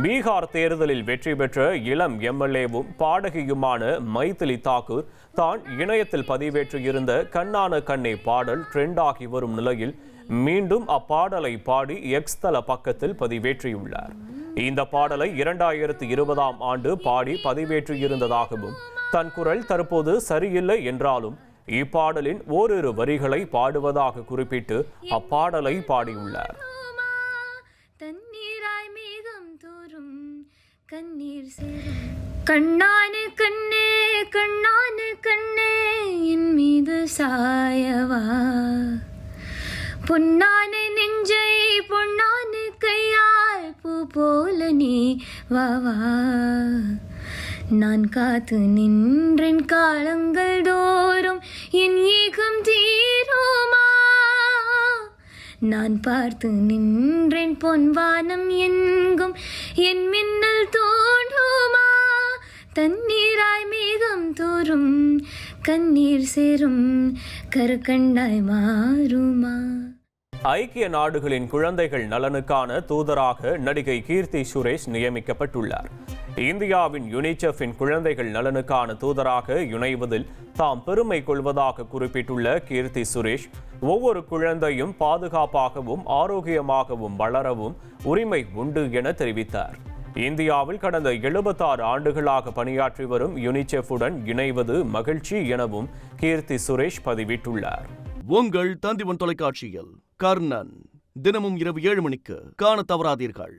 பீகார் தேர்தலில் வெற்றி பெற்ற இளம் எம்எல்ஏவும் பாடகியுமான மைதிலி தாக்கூர் தான் இணையத்தில் பதிவேற்றியிருந்த கண்ணான கண்ணே பாடல் ட்ரெண்டாகி வரும் நிலையில் மீண்டும் அப்பாடலை பாடி எக்ஸ் தள பக்கத்தில் பதிவேற்றியுள்ளார். இந்த பாடலை இரண்டாயிரத்து இருபதாம் ஆண்டு பாடி பதிவேற்றியிருந்ததாகவும் தன் குரல் தற்போது சரியில்லை என்றாலும் இப்பாடலின் ஓரிரு வரிகளை பாடுவதாக குறிப்பிட்டு அப்பாடலை பாடியுள்ளார். மேகம் தோறும் கண்ணீர் சேரும் கண்ணானு கண்ணே கண்ணானு கண்ணே என் மீது சாயவா? பொன்னான நெஞ்சை பொன்னான கையால் பூ போல நீ வாவா நான் காத்து நின்றேன் காலங்கள் தோறும் என் நான் பார்த்து நின்றேன் பொன்வானம் எங்கும். என் மின்னல் தோன்றுமா? தண்ணீராய் மேகம் தோறும். கண்ணீர் சேரும். கருக்கண்டாய் மாறுமா? ஐக்கிய நாடுகளின் குழந்தைகள் நலனுக்கான தூதராக நடிகை கீர்த்தி சுரேஷ் நியமிக்கப்பட்டுள்ளார். இந்தியாவின் யுனிசெஃபின் குழந்தைகள் நலனுக்கான தூதராக இணைவதில் தாம் பெருமை கொள்வதாக குறிப்பிட்டுள்ள கீர்த்தி சுரேஷ் ஒவ்வொரு குழந்தையும் பாதுகாப்பாகவும் ஆரோக்கியமாகவும் வளரவும் உரிமை உண்டு என தெரிவித்தார். இந்தியாவில் கடந்த எழுபத்தாறு ஆண்டுகளாக பணியாற்றி வரும் யுனிசெஃபுடன் இணைவது மகிழ்ச்சி எனவும் கீர்த்தி சுரேஷ் பதிவிட்டுள்ளார். உங்கள் தந்திவன் தொலைக்காட்சியில் கர்ணன் தினமும் இரவு ஏழு மணிக்கு காண தவறாதீர்கள்.